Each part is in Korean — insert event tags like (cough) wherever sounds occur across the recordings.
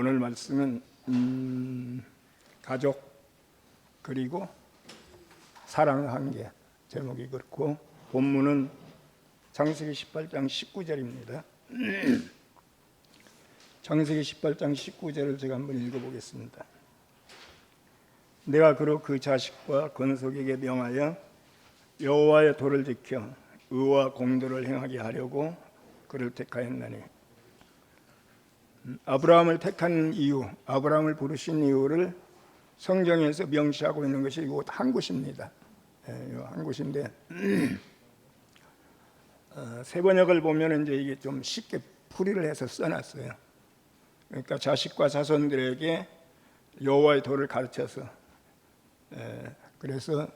오늘 말씀은 음, 가족 그리고 사랑한 게 제목이 그렇고 본문은 창세기 18장 19절입니다. 창세기 18장 19절을 제가 한번 읽어보겠습니다. 내가 그로 그 자식과 건속에게 명하여 여호와의 도를 지켜 의와 공도를 행하게 하려고 그를 택하였나니 음, 아브라함을 택한 이유, 아브라함을 부르신 이유를 성경에서 명시하고 있는 것이 이곳 한 곳입니다. 예, 이한 곳인데 (clears throat) 어, 세번역을 보면 이제 이게 좀 쉽게 풀이를 해서 써놨어요. 그러니까 자식과 자손들에게 여호와의 도를 가르쳐서 에, 그래서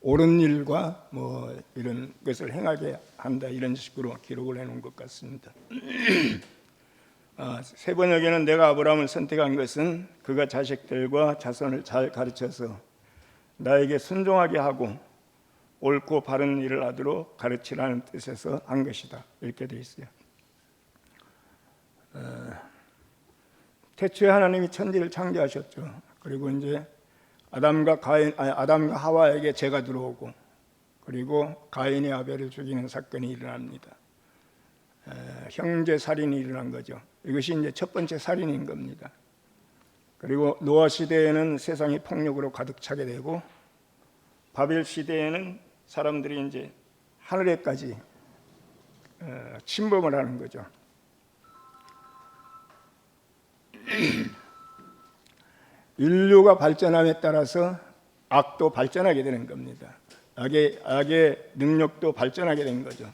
옳은 일과 뭐 이런 것을 행하게 한다 이런 식으로 기록을 해놓은 것 같습니다. (clears throat) 아, 세 번역에는 내가 아브라함을 선택한 것은 그가 자식들과 자손을 잘 가르쳐서 나에게 순종하게 하고 옳고 바른 일을 하도록 가르치라는 뜻에서 한 것이다 이렇게 돼 있어요. 어, 태초에 하나님이 천지를 창조하셨죠. 그리고 이제 아담과 가인, 아니, 아담과 하와에게 죄가 들어오고 그리고 가인이 아벨을 죽이는 사건이 일어납니다. 에, 형제 살인이 일어난 거죠. 이것이 이제 첫 번째 살인인 겁니다. 그리고 노아 시대에는 세상이 폭력으로 가득 차게 되고 바벨 시대에는 사람들이 이제 하늘에까지 어, 침범을 하는 거죠. (clears throat) 인류가 발전함에 따라서 악도 발전하게 되는 겁니다. 악의 악의 능력도 발전하게 된 거죠.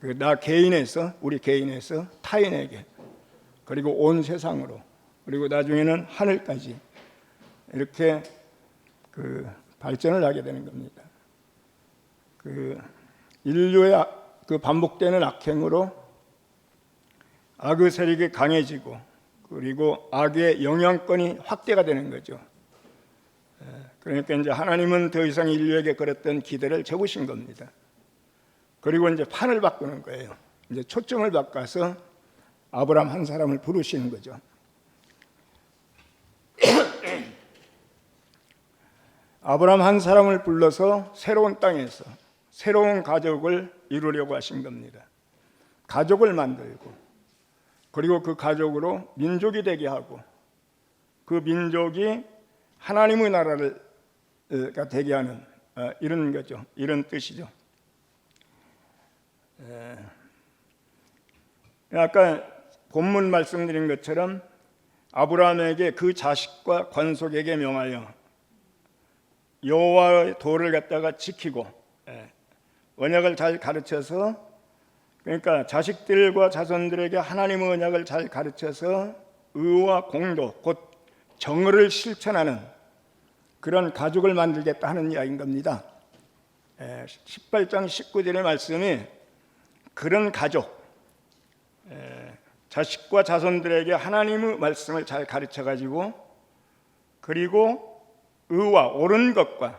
그나 개인에서 우리 개인에서 타인에게 그리고 온 세상으로 그리고 나중에는 하늘까지 이렇게 그 발전을 하게 되는 겁니다. 그 인류의 악- 그 반복되는 악행으로 악의 세력이 강해지고 그리고 악의 영향권이 확대가 되는 거죠. 에, 그러니까 이제 하나님은 더 이상 인류에게 걸었던 기대를 접으신 겁니다. 그리고 이제 판을 바꾸는 거예요. 이제 초점을 바꿔서 아브람 한 사람을 부르시는 거죠. (clears throat) 아브람 한 사람을 불러서 새로운 땅에서 새로운 가족을 이루려고 하신 겁니다. 가족을 만들고 그리고 그 가족으로 민족이 되게 하고 그 민족이 하나님의 나라를가 되게 하는 어, 이런 거죠. 이런 뜻이죠. 에, 아까 본문 말씀드린 것처럼 아브라함에게 그 자식과 관속에게 명하여 여호와의 도를 갖다가 지키고 예, 언약을 잘 가르쳐서 그러니까 자식들과 자손들에게 하나님의 언약을 잘 가르쳐서 의와 공도 곧 정의를 실천하는 그런 가족을 만들겠다 하는 이야기인 겁니다. 예, 18장 19절의 말씀이 그런 가족 예, 자식과 자손들에게 하나님의 말씀을 잘 가르쳐 가지고 그리고 의와 옳은 것과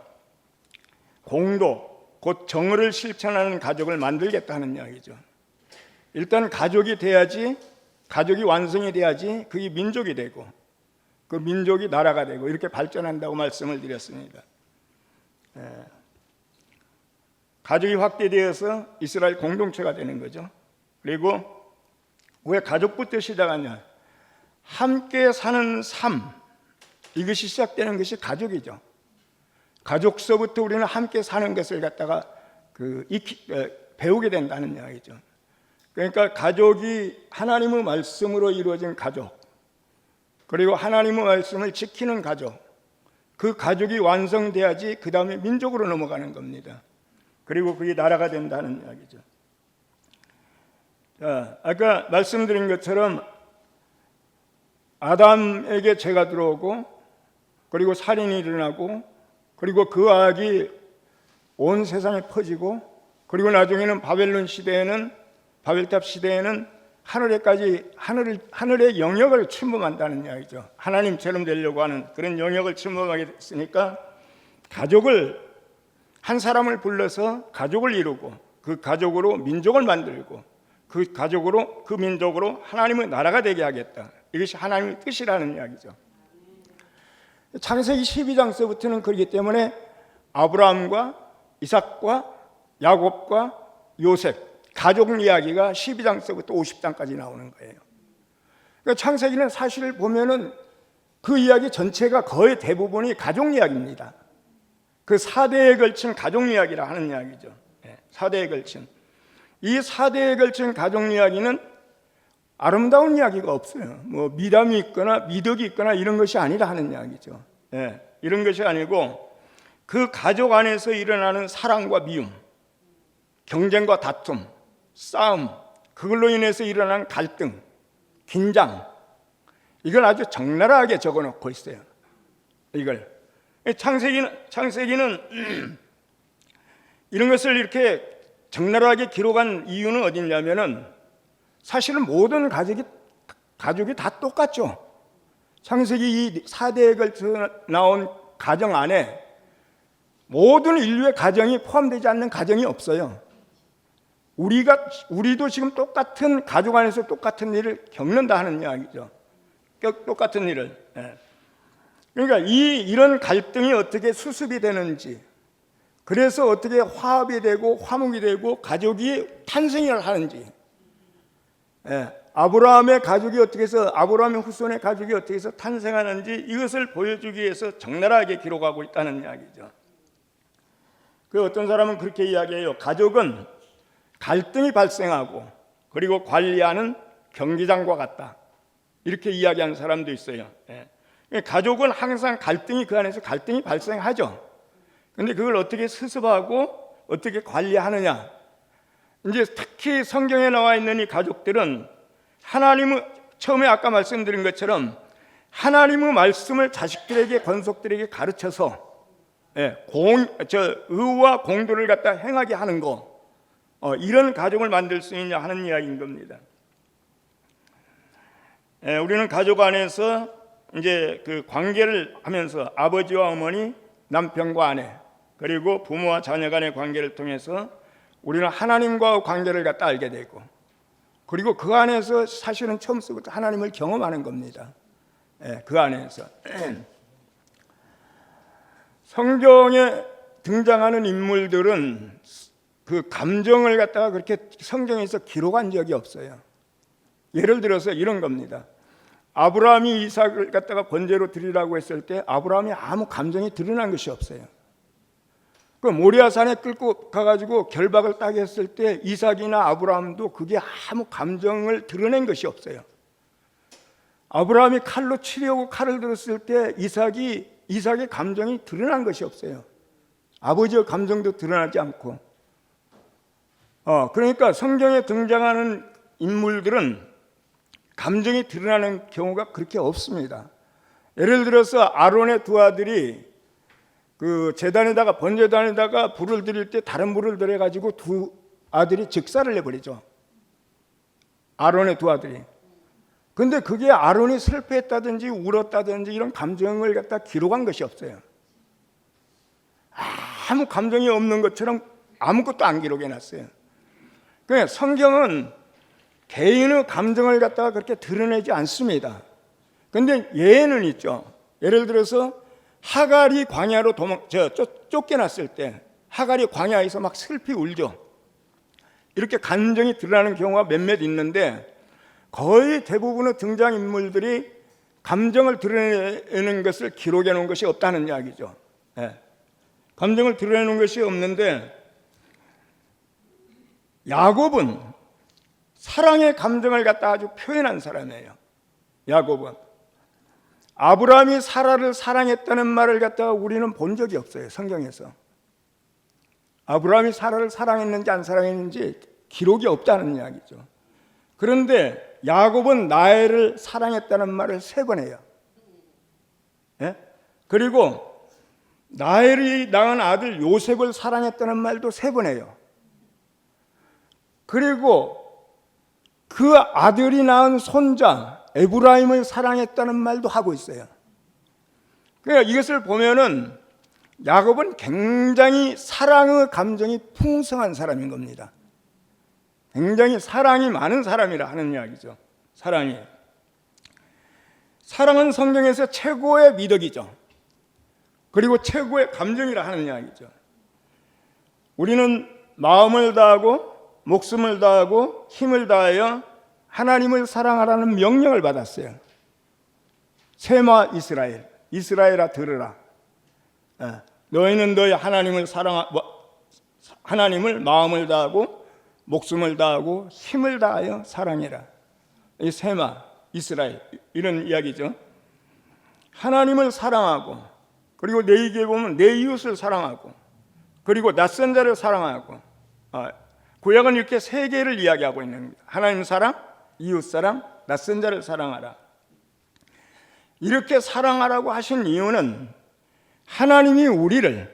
공도 곧 정의를 실천하는 가족을 만들겠다 하는 이야기죠. 일단 가족이 돼야지 가족이 완성이 돼야지 그게 민족이 되고 그 민족이 나라가 되고 이렇게 발전한다고 말씀을 드렸습니다. 예. 가족이 확대되어서 이스라엘 공동체가 되는 거죠. 그리고 왜 가족부터 시작하냐? 함께 사는 삶 이것이 시작되는 것이 가족이죠. 가족서부터 우리는 함께 사는 것을 갖다가 그 익히, 에, 배우게 된다는 이야기죠. 그러니까 가족이 하나님의 말씀으로 이루어진 가족, 그리고 하나님의 말씀을 지키는 가족, 그 가족이 완성돼야지 그 다음에 민족으로 넘어가는 겁니다. 그리고 그게 나라가 된다는 이야기죠. 자, 아까 말씀드린 것처럼 아담에게 죄가 들어오고 그리고 살인이 일어나고 그리고 그 악이 온 세상에 퍼지고 그리고 나중에는 바벨론 시대에는 바벨탑 시대에는 하늘에까지 하늘 하늘의 영역을 침범한다는 이야기죠. 하나님처럼 되려고 하는 그런 영역을 침범하게 됐으니까 가족을 한 사람을 불러서 가족을 이루고 그 가족으로 민족을 만들고 그 가족으로 그 민족으로 하나님의 나라가 되게 하겠다. 이것이 하나님의 뜻이라는 이야기죠. 창세기 12장서부터는 그렇기 때문에 아브라함과 이삭과 야곱과 요셉 가족 이야기가 12장서부터 50장까지 나오는 거예요. 그러니까 창세기는 사실 보면은 그 이야기 전체가 거의 대부분이 가족 이야기입니다. 그 4대에 걸친 가족 이야기라 하는 이야기죠. 예, 4대에 걸친. 이 4대에 걸친 가족 이야기는 아름다운 이야기가 없어요. 뭐 미담이 있거나 미덕이 있거나 이런 것이 아니라 하는 이야기죠. 예, 이런 것이 아니고 그 가족 안에서 일어나는 사랑과 미움, 경쟁과 다툼, 싸움, 그걸로 인해서 일어난 갈등, 긴장, 이걸 아주 적나라하게 적어 놓고 있어요. 이걸 창세기는 창세기는 (clears throat) 이런 것을 이렇게 적나라하게 기록한 이유는 어디냐면은 사실은 모든 가족이 가족이 다 똑같죠. 창세기 이 4대에 걸쳐 나온 가정 안에 모든 인류의 가정이 포함되지 않는 가정이 없어요. 우리가 우리도 지금 똑같은 가족 안에서 똑같은 일을 겪는다 하는 이야기죠. 똑같은 일을. 예. 그러니까 이 이런 갈등이 어떻게 수습이 되는지, 그래서 어떻게 화합이 되고 화목이 되고 가족이 탄생을 하는지, 예. 아브라함의 가족이 어떻게 해서 아브라함의 후손의 가족이 어떻게 해서 탄생하는지 이것을 보여주기 위해서 적나라하게 기록하고 있다는 이야기죠. 그 어떤 사람은 그렇게 이야기해요. 가족은 갈등이 발생하고 그리고 관리하는 경기장과 같다. 이렇게 이야기하는 사람도 있어요. 예. 가족은 항상 갈등이 그 안에서 갈등이 발생하죠. 근데 그걸 어떻게 수습하고 어떻게 관리하느냐. 이제 특히 성경에 나와 있는 이 가족들은 하나님의 처음에 아까 말씀드린 것처럼 하나님의 말씀을 자식들에게 권속들에게 가르쳐서 예, 공, 저 의와 공도를 갖다 행하게 하는 거 어, 이런 가족을 만들 수 있냐 하는 이야기인 겁니다. 예, 우리는 가족 안에서 이제 그 관계를 하면서 아버지와 어머니, 남편과 아내, 그리고 부모와 자녀 간의 관계를 통해서 우리는 하나님과 관계를 갖다 알게 되고, 그리고 그 안에서 사실은 처음부터 하나님을 경험하는 겁니다. 예, 그 안에서 (clears throat) 성경에 등장하는 인물들은 그 감정을 갖다가 그렇게 성경에서 기록한 적이 없어요. 예를 들어서 이런 겁니다. 아브라함이 이삭을 갖다가 번제로 드리라고 했을 때 아브라함이 아무 감정이 드러난 것이 없어요. 그 모리아산에 끌고 가가지고 결박을 따게 했을 때 이삭이나 아브라함도 그게 아무 감정을 드러낸 것이 없어요. 아브라함이 칼로 치려고 칼을 들었을 때 이삭이 이삭의 감정이 드러난 것이 없어요. 아버지의 감정도 드러나지 않고. 어, 그러니까 성경에 등장하는 인물들은 감정이 드러나는 경우가 그렇게 없습니다. 예를 들어서 아론의 두 아들이 그 재단에다가 번제단에다가 불을 드릴 때 다른 불을 들여 가지고 두 아들이 즉사를 내버리죠. 아론의 두 아들이. 근데 그게 아론이 슬퍼했다든지 울었다든지 이런 감정을 갖다 기록한 것이 없어요. 아무 감정이 없는 것처럼 아무것도 안 기록해 놨어요. 그러니까 성경은 개인의 감정을 갖다가 그렇게 드러내지 않습니다. 근데 예는 있죠. 예를 들어서 하갈이 광야로 도망 저 쫓겨났을 때 하갈이 광야에서 막 슬피 울죠. 이렇게 감정이 드러나는 경우가 몇몇 있는데 거의 대부분의 등장 인물들이 감정을 드러내는 것을 기록해 놓은 것이 없다는 이야기죠. 예. 감정을 드러내는 것이 없는데 야곱은 사랑의 감정을 갖다 아주 표현한 사람이에요. 야곱은 아브라함이 사라를 사랑했다는 말을 갖다가 우리는 본 적이 없어요. 성경에서. 아브라함이 사라를 사랑했는지 안 사랑했는지 기록이 없다는 이야기죠. 그런데 야곱은 나엘을 사랑했다는 말을 세 번 해요. 예? 그리고 나엘이 낳은 아들 요셉을 사랑했다는 말도 세 번 해요. 그리고 그 아들이 낳은 손자 에브라임을 사랑했다는 말도 하고 있어요. 그러니까 이것을 보면은 야곱은 굉장히 사랑의 감정이 풍성한 사람인 겁니다. 굉장히 사랑이 많은 사람이라 하는 이야기죠. 사랑이. 사랑은 성경에서 최고의 미덕이죠. 그리고 최고의 감정이라 하는 이야기죠. 우리는 마음을 다하고 목숨을 다하고 힘을 다하여 하나님을 사랑하라는 명령을 받았어요. 세마 이스라엘, 이스라엘아 들으라. 예, 너희는 너희 하나님을 사랑 하나님을 마음을 다하고 목숨을 다하고 힘을 다하여 사랑해라. 이 세마 이스라엘 이런 이야기죠. 하나님을 사랑하고 그리고 내게 보면 내 이웃을 사랑하고 그리고 낯선 자를 사랑하고 아, 구약은 이렇게 세 개를 이야기하고 있는. 하나님 사랑, 이웃 사랑, 낯선 자를 사랑하라. 이렇게 사랑하라고 하신 이유는 하나님이 우리를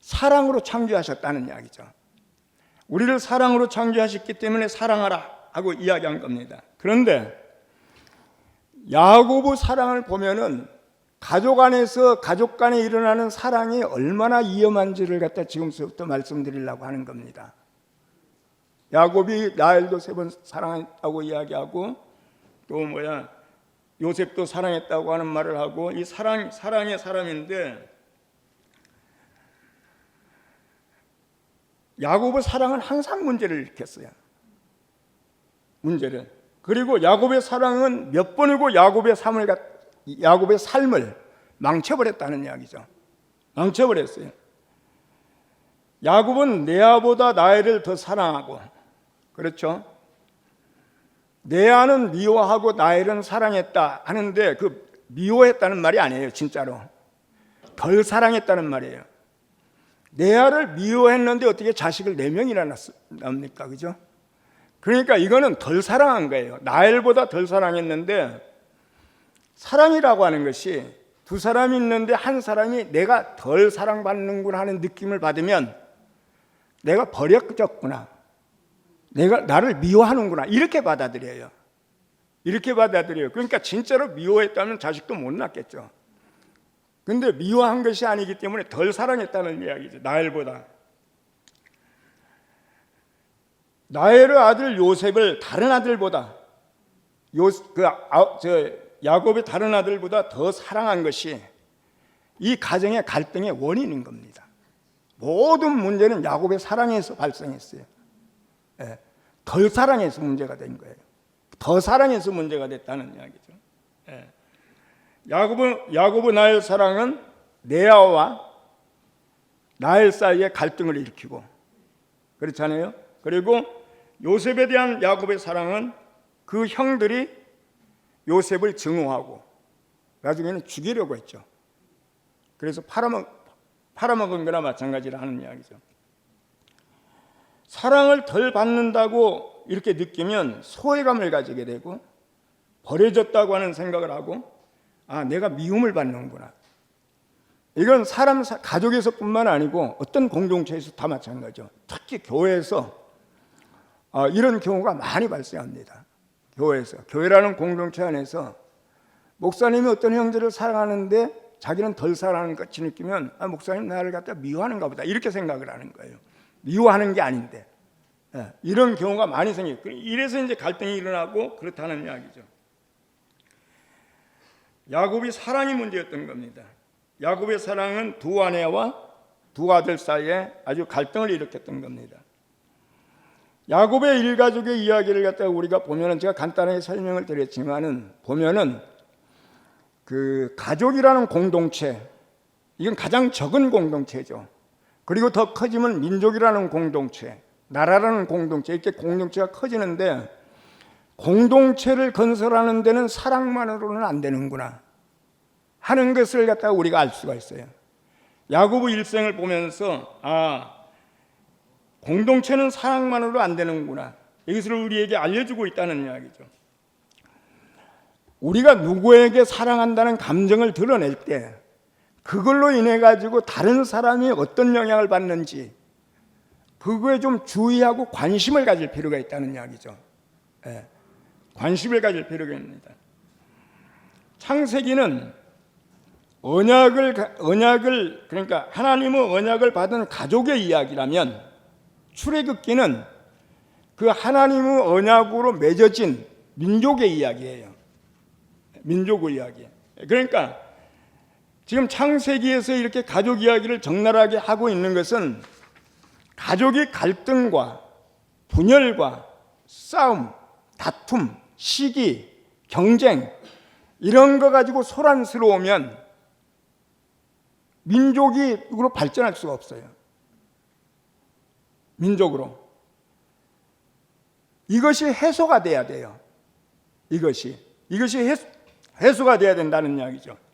사랑으로 창조하셨다는 이야기죠. 우리를 사랑으로 창조하셨기 때문에 사랑하라 하고 이야기한 겁니다. 그런데 야고보 사랑을 보면은 가족 안에서 가족 간에 일어나는 사랑이 얼마나 위험한지를 갖다 지금부터 말씀드리려고 하는 겁니다. 야곱이 나엘도 세 번 사랑했다고 이야기하고 또 뭐야 요셉도 사랑했다고 하는 말을 하고 이 사랑 사랑의 사람인데 야곱의 사랑은 항상 문제를 일으켰어요. 문제를. 그리고 야곱의 사랑은 몇 번이고 야곱의 삶을 야곱의 삶을 망쳐버렸다는 이야기죠. 망쳐버렸어요. 야곱은 레아보다 나엘을 더 사랑하고 그렇죠? 레아는 미워하고 나엘은 사랑했다 하는데 그 미워했다는 말이 아니에요, 진짜로. 덜 사랑했다는 말이에요. 레아를 미워했는데 어떻게 자식을 네 명이나 낳습니까? 그죠? 그러니까 이거는 덜 사랑한 거예요. 나엘보다 덜 사랑했는데 사랑이라고 하는 것이 두 사람이 있는데 한 사람이 내가 덜 사랑받는구나 하는 느낌을 받으면 내가 버렸졌구나. 내가 나를 미워하는구나. 이렇게 받아들여요. 이렇게 받아들여요. 그러니까 진짜로 미워했다면 자식도 못 낳겠죠. 근데 미워한 것이 아니기 때문에 덜 사랑했다는 이야기죠. 나엘보다. 나엘의 아들 요셉을 다른 아들보다 요 그 아, 저 야곱의 다른 아들보다 더 사랑한 것이 이 가정의 갈등의 원인인 겁니다. 모든 문제는 야곱의 사랑에서 발생했어요. 예, 덜 사랑해서 문제가 된 거예요. 더 사랑해서 문제가 됐다는 이야기죠. 예. 야곱은 야곱의 나엘 사랑은 레아와 나엘 사이에 갈등을 일으키고 그렇잖아요. 그리고 요셉에 대한 야곱의 사랑은 그 형들이 요셉을 증오하고 나중에는 죽이려고 했죠. 그래서 팔아먹, 팔아먹은 거나 마찬가지라 하는 이야기죠. 사랑을 덜 받는다고 이렇게 느끼면 소외감을 가지게 되고 버려졌다고 하는 생각을 하고 아 내가 미움을 받는구나. 이건 사람 가족에서뿐만 아니고 어떤 공동체에서 다 마찬가지죠. 특히 교회에서 아, 이런 경우가 많이 발생합니다. 교회에서 교회라는 공동체 안에서 목사님이 어떤 형제를 사랑하는데 자기는 덜 사랑하는 것 같이 느끼면 아, 목사님 나를 갖다 미워하는가 보다 이렇게 생각을 하는 거예요. 미워하는 게 아닌데 예, 이런 경우가 많이 생겨요. 이래서 이제 갈등이 일어나고 그렇다는 이야기죠. 야곱이 사랑이 문제였던 겁니다. 야곱의 사랑은 두 아내와 두 아들 사이에 아주 갈등을 일으켰던 겁니다. 야곱의 일가족의 이야기를 갖다가 우리가 보면은 제가 간단하게 설명을 드렸지만은 보면은 그 가족이라는 공동체 이건 가장 적은 공동체죠. 그리고 더 커지면 민족이라는 공동체, 나라라는 공동체 이렇게 공동체가 커지는데 공동체를 건설하는 데는 사랑만으로는 안 되는구나 하는 것을 갖다가 우리가 알 수가 있어요. 야곱의 일생을 보면서 아 공동체는 사랑만으로 안 되는구나. 이것을 우리에게 알려주고 있다는 이야기죠. 우리가 누구에게 사랑한다는 감정을 드러낼 때 그걸로 인해 가지고 다른 사람이 어떤 영향을 받는지 그거에 좀 주의하고 관심을 가질 필요가 있다는 이야기죠. 예, 관심을 가질 필요가 있습니다. 창세기는 언약을 언약을 그러니까 하나님의 언약을 받은 가족의 이야기라면 출애굽기는 그 하나님의 언약으로 맺어진 민족의 이야기예요. 민족의 이야기. 그러니까 지금 창세기에서 이렇게 가족 이야기를 적나라하게 하고 있는 것은 가족의 갈등과 분열과 싸움, 다툼, 시기, 경쟁 이런 거 가지고 소란스러우면 민족이 으로 발전할 수가 없어요. 민족으로. 이것이 해소가 돼야 돼요. 이것이. 이것이 해소, 해소가 돼야 된다는 이야기죠.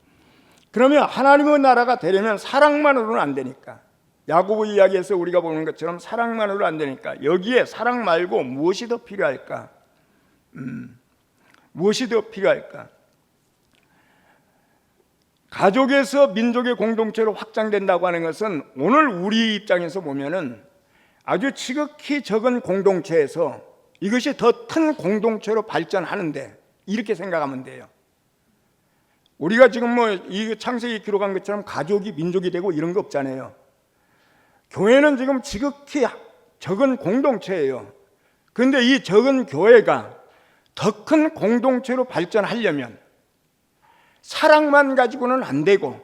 그러면 하나님의 나라가 되려면 사랑만으로는 안 되니까. 야고보 이야기에서 우리가 보는 것처럼 사랑만으로 안 되니까 여기에 사랑 말고 무엇이 더 필요할까? 음, 무엇이 더 필요할까? 가족에서 민족의 공동체로 확장된다고 하는 것은 오늘 우리 입장에서 보면은 아주 지극히 적은 공동체에서 이것이 더 큰 공동체로 발전하는데 이렇게 생각하면 돼요. 우리가 지금 뭐 이 창세기 기록한 것처럼 가족이 민족이 되고 이런 거 없잖아요. 교회는 지금 지극히 적은 공동체예요. 그런데 이 적은 교회가 더 큰 공동체로 발전하려면 사랑만 가지고는 안 되고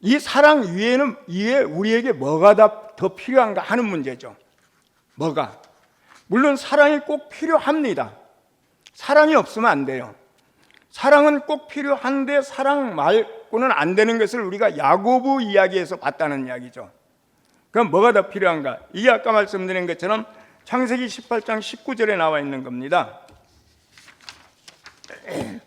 이 사랑 위에는 위에 우리에게 뭐가 더더 필요한가 하는 문제죠. 뭐가? 물론 사랑이 꼭 필요합니다. 사랑이 없으면 안 돼요. 사랑은 꼭 필요한데 사랑 말고는 안 되는 것을 우리가 야고보 이야기에서 봤다는 이야기죠. 그럼 뭐가 더 필요한가? 이게 아까 말씀드린 것처럼 창세기 18장 19절에 나와 있는 겁니다. (clears throat)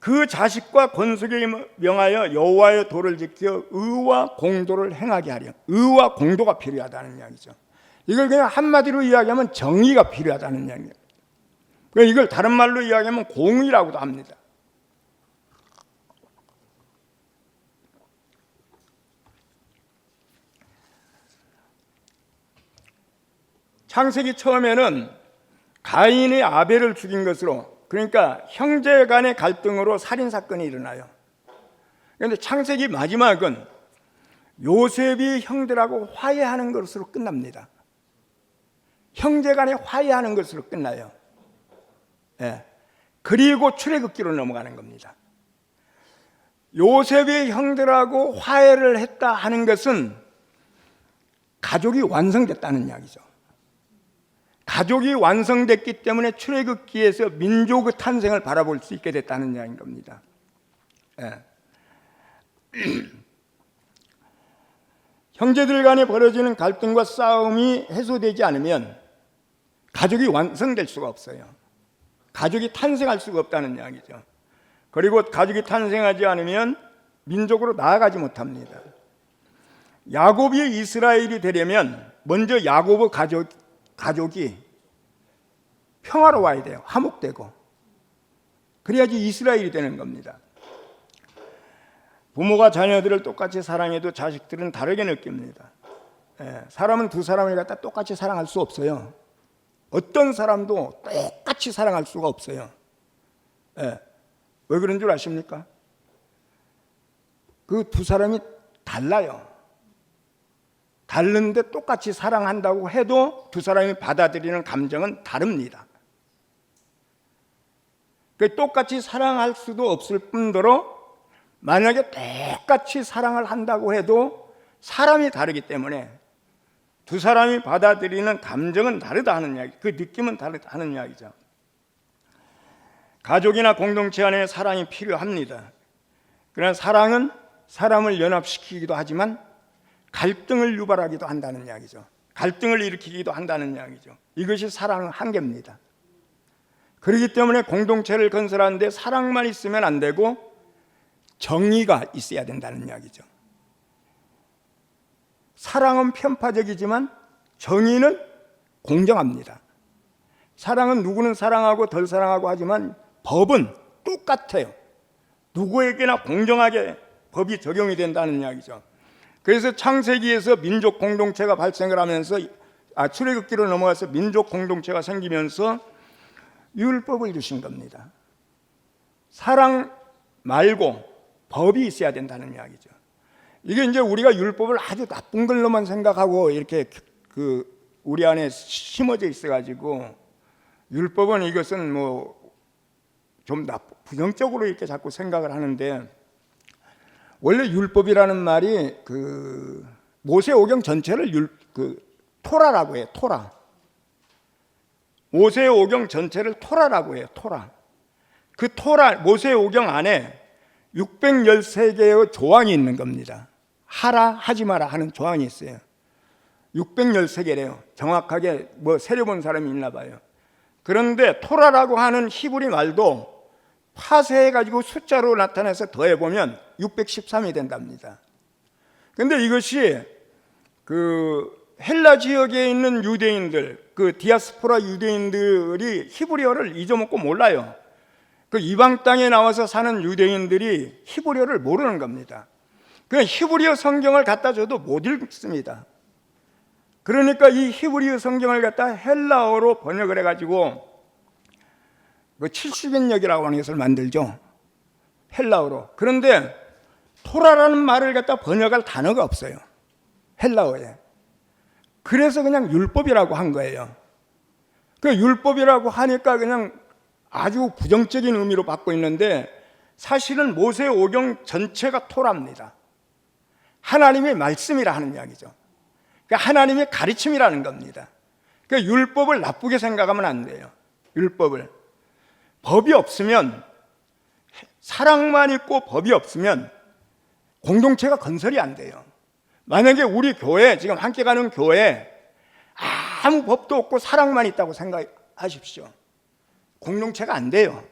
그 자식과 권속에 명하여 여호와의 도를 지켜 의와 공도를 행하게 하려. 의와 공도가 필요하다는 이야기죠. 이걸 그냥 한마디로 이야기하면 정의가 필요하다는 이야기예요. 그러니까 이걸 다른 말로 이야기하면 공의라고도 합니다. 창세기 처음에는 가인이 아벨을 죽인 것으로 그러니까 형제 간의 갈등으로 살인 사건이 일어나요. 그런데 창세기 마지막은 요셉이 형들하고 화해하는 것으로 끝납니다. 형제 간에 화해하는 것으로 끝나요. 예. 그리고 출애굽기로 넘어가는 겁니다. 요셉이 형들하고 화해를 했다 하는 것은 가족이 완성됐다는 이야기죠. 가족이 완성됐기 때문에 출애굽기에서 민족의 탄생을 바라볼 수 있게 됐다는 이야기인 겁니다. 예. (clears throat) 형제들 간에 벌어지는 갈등과 싸움이 해소되지 않으면 가족이 완성될 수가 없어요. 가족이 탄생할 수가 없다는 이야기죠. 그리고 가족이 탄생하지 않으면 민족으로 나아가지 못합니다. 야곱이 이스라엘이 되려면 먼저 야곱의 가족 가족이 평화로워야 돼요. 화목되고. 그래야지 이스라엘이 되는 겁니다. 부모가 자녀들을 똑같이 사랑해도 자식들은 다르게 느낍니다. 예, 사람은 두 사람을 갖다 똑같이 사랑할 수 없어요. 어떤 사람도 똑같이 사랑할 수가 없어요. 예, 왜 그런 줄 아십니까? 그 두 사람이 달라요. 다른데 똑같이 사랑한다고 해도 두 사람이 받아들이는 감정은 다릅니다. 그 똑같이 사랑할 수도 없을 뿐더러 만약에 똑같이 사랑을 한다고 해도 사람이 다르기 때문에 두 사람이 받아들이는 감정은 다르다 하는 이야기, 그 느낌은 다르다 하는 이야기죠. 가족이나 공동체 안에 사랑이 필요합니다. 그러나 사랑은 사람을 연합시키기도 하지만 갈등을 유발하기도 한다는 이야기죠. 갈등을 일으키기도 한다는 이야기죠. 이것이 사랑의 한계입니다. 그렇기 때문에 공동체를 건설하는데 사랑만 있으면 안 되고 정의가 있어야 된다는 이야기죠. 사랑은 편파적이지만 정의는 공정합니다. 사랑은 누구는 사랑하고 덜 사랑하고 하지만 법은 똑같아요. 누구에게나 공정하게 법이 적용이 된다는 이야기죠. 그래서 창세기에서 민족 공동체가 발생을 하면서 아, 출애굽기로 넘어가서 민족 공동체가 생기면서 율법을 주신 겁니다. 사랑 말고 법이 있어야 된다는 이야기죠. 이게 이제 우리가 율법을 아주 나쁜 걸로만 생각하고 이렇게 그 우리 안에 심어져 있어 가지고 율법은 이것은 뭐 좀 부정적으로 이렇게 자꾸 생각을 하는데 원래 율법이라는 말이 그 모세오경 전체를 율, 그 토라라고 해요. 토라. 모세오경 전체를 토라라고 해요. 토라. 그 토라 모세오경 안에 613개의 조항이 있는 겁니다. 하라 하지 마라 하는 조항이 있어요. 613개래요. 정확하게 뭐 세려본 사람이 있나 봐요. 그런데 토라라고 하는 히브리 말도 파쇄해 가지고 숫자로 나타내서 더해 보면 613이 된답니다. 근데 이것이 그 헬라 지역에 있는 유대인들, 그 디아스포라 유대인들이 히브리어를 잊어먹고 몰라요. 그 이방 땅에 나와서 사는 유대인들이 히브리어를 모르는 겁니다. 그 히브리어 성경을 갖다 줘도 못 읽습니다. 그러니까 이 히브리어 성경을 갖다 헬라어로 번역을 해가지고 그 70인역이라고 하는 것을 만들죠. 헬라어로. 그런데 토라라는 말을 갖다 번역할 단어가 없어요. 헬라어에. 그래서 그냥 율법이라고 한 거예요. 그 율법이라고 하니까 그냥 아주 부정적인 의미로 받고 있는데 사실은 모세 오경 전체가 토라입니다. 하나님의 말씀이라 하는 이야기죠. 그러니까 하나님의 가르침이라는 겁니다. 그 율법을 나쁘게 생각하면 안 돼요. 율법을 법이 없으면 사랑만 있고 법이 없으면 공동체가 건설이 안 돼요. 만약에 우리 교회 지금 함께 가는 교회 아무 법도 없고 사랑만 있다고 생각하십시오. 공동체가 안 돼요.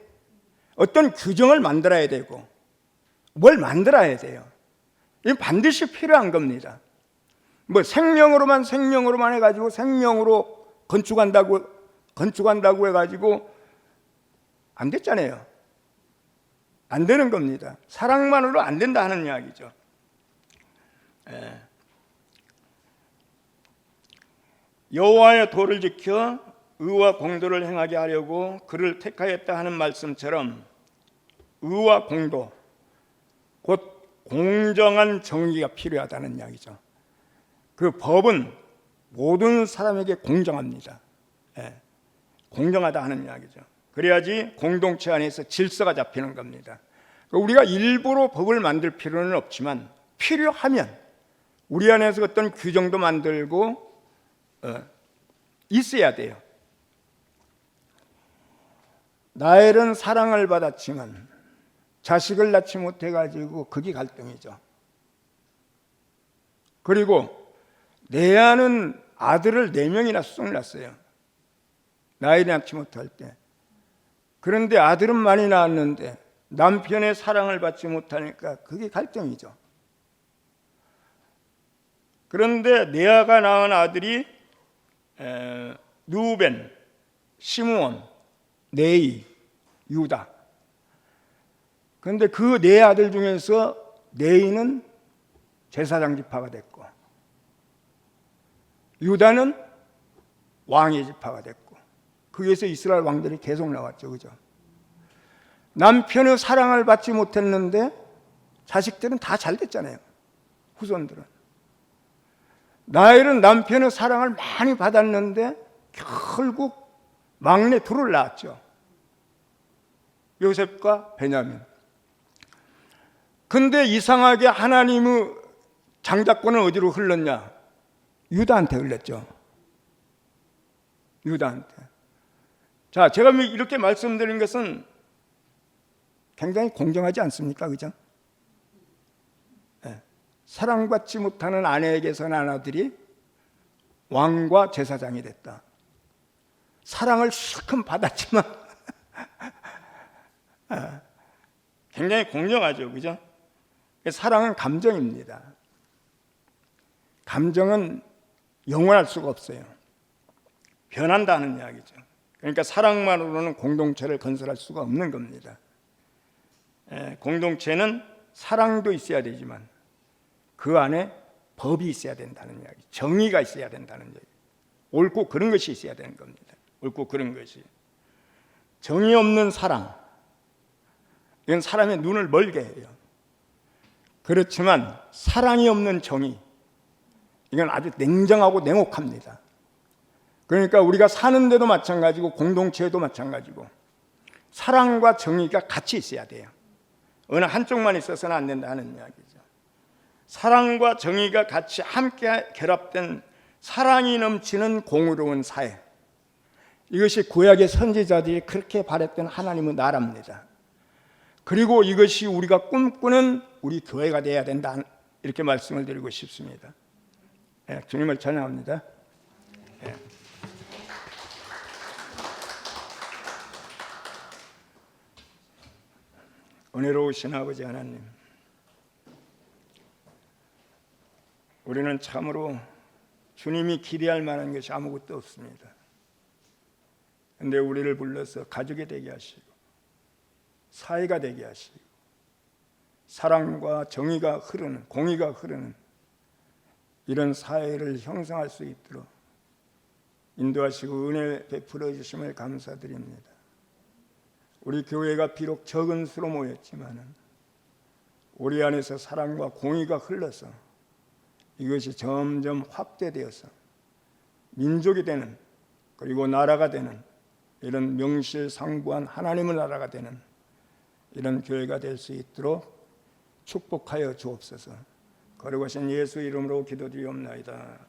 어떤 규정을 만들어야 되고 뭘 만들어야 돼요. 이건 반드시 필요한 겁니다. 뭐 생명으로만 생명으로만 해가지고 생명으로 건축한다고 건축한다고 해가지고 안 됐잖아요. 안 되는 겁니다. 사랑만으로 안 된다 하는 이야기죠. 예. 여호와의 도를 지켜 의와 공도를 행하게 하려고 그를 택하였다 하는 말씀처럼 의와 공도 곧 공정한 정의가 필요하다는 이야기죠. 그 법은 모든 사람에게 공정합니다. 예. 공정하다 하는 이야기죠. 그래야지 공동체 안에서 질서가 잡히는 겁니다. 우리가 일부러 법을 만들 필요는 없지만 필요하면 우리 안에서 어떤 규정도 만들고 어, 있어야 돼요. 나엘은 사랑을 받았지만 자식을 낳지 못해 가지고 그게 갈등이죠. 그리고 레아는 아들을 네 명이나 수송을 낳았어요. 나엘이 낳지 못할 때. 그런데 아들은 많이 낳았는데 남편의 사랑을 받지 못하니까 그게 갈등이죠. 그런데 네아가 낳은 아들이 누벤, 시므온, 네이, 유다. 그런데 그 네 아들 중에서 네이는 제사장 지파가 됐고 유다는 왕의 지파가 됐고 그에서 이스라엘 왕들이 계속 나왔죠. 그죠? 남편의 사랑을 받지 못했는데 자식들은 다 잘 됐잖아요. 후손들은. 나엘은 남편의 사랑을 많이 받았는데 결국 막내 둘을 낳았죠. 요셉과 베냐민. 근데 이상하게 하나님의 장자권은 어디로 흘렀냐? 유다한테 흘렸죠. 유다한테. 자, 제가 이렇게 말씀드린 것은 굉장히 공정하지 않습니까? 그죠? 네. 사랑받지 못하는 아내에게서 난 아들이 왕과 제사장이 됐다. 사랑을 실컷 받았지만 아, (laughs) 굉장히 공정하죠. 그죠? 사랑은 감정입니다. 감정은 영원할 수가 없어요. 변한다는 이야기죠. 그러니까 사랑만으로는 공동체를 건설할 수가 없는 겁니다. 공동체는 사랑도 있어야 되지만 그 안에 법이 있어야 된다는 이야기, 정의가 있어야 된다는 이야기, 옳고 그런 것이 있어야 되는 겁니다. 옳고 그런 것이 정의 없는 사랑, 이건 사람의 눈을 멀게 해요. 그렇지만 사랑이 없는 정의, 이건 아주 냉정하고 냉혹합니다. 그러니까 우리가 사는데도 마찬가지고 공동체에도 마찬가지고 사랑과 정의가 같이 있어야 돼요. 어느 한쪽만 있어서는 안 된다는 이야기죠. 사랑과 정의가 같이 함께 결합된 사랑이 넘치는 공의로운 사회. 이것이 구약의 선지자들이 그렇게 바랬던 하나님의 나라입니다. 그리고 이것이 우리가 꿈꾸는 우리 교회가 되어야 된다. 이렇게 말씀을 드리고 싶습니다. 예, 주님을 찬양합니다. 예. 은혜로우신 아버지 하나님, 우리는 참으로 주님이 기대할 만한 것이 아무것도 없습니다. 근데 우리를 불러서 가족이 되게 하시고 사회가 되게 하시고 사랑과 정의가 흐르는 공의가 흐르는 이런 사회를 형성할 수 있도록 인도하시고 은혜 베풀어 주심을 감사드립니다. 우리 교회가 비록 적은 수로 모였지만은 우리 안에서 사랑과 공의가 흘러서 이것이 점점 확대되어서 민족이 되는 그리고 나라가 되는 이런 명실상부한 하나님의 나라가 되는 이런 교회가 될 수 있도록 축복하여 주옵소서. 거룩하신 예수 이름으로 기도드리옵나이다.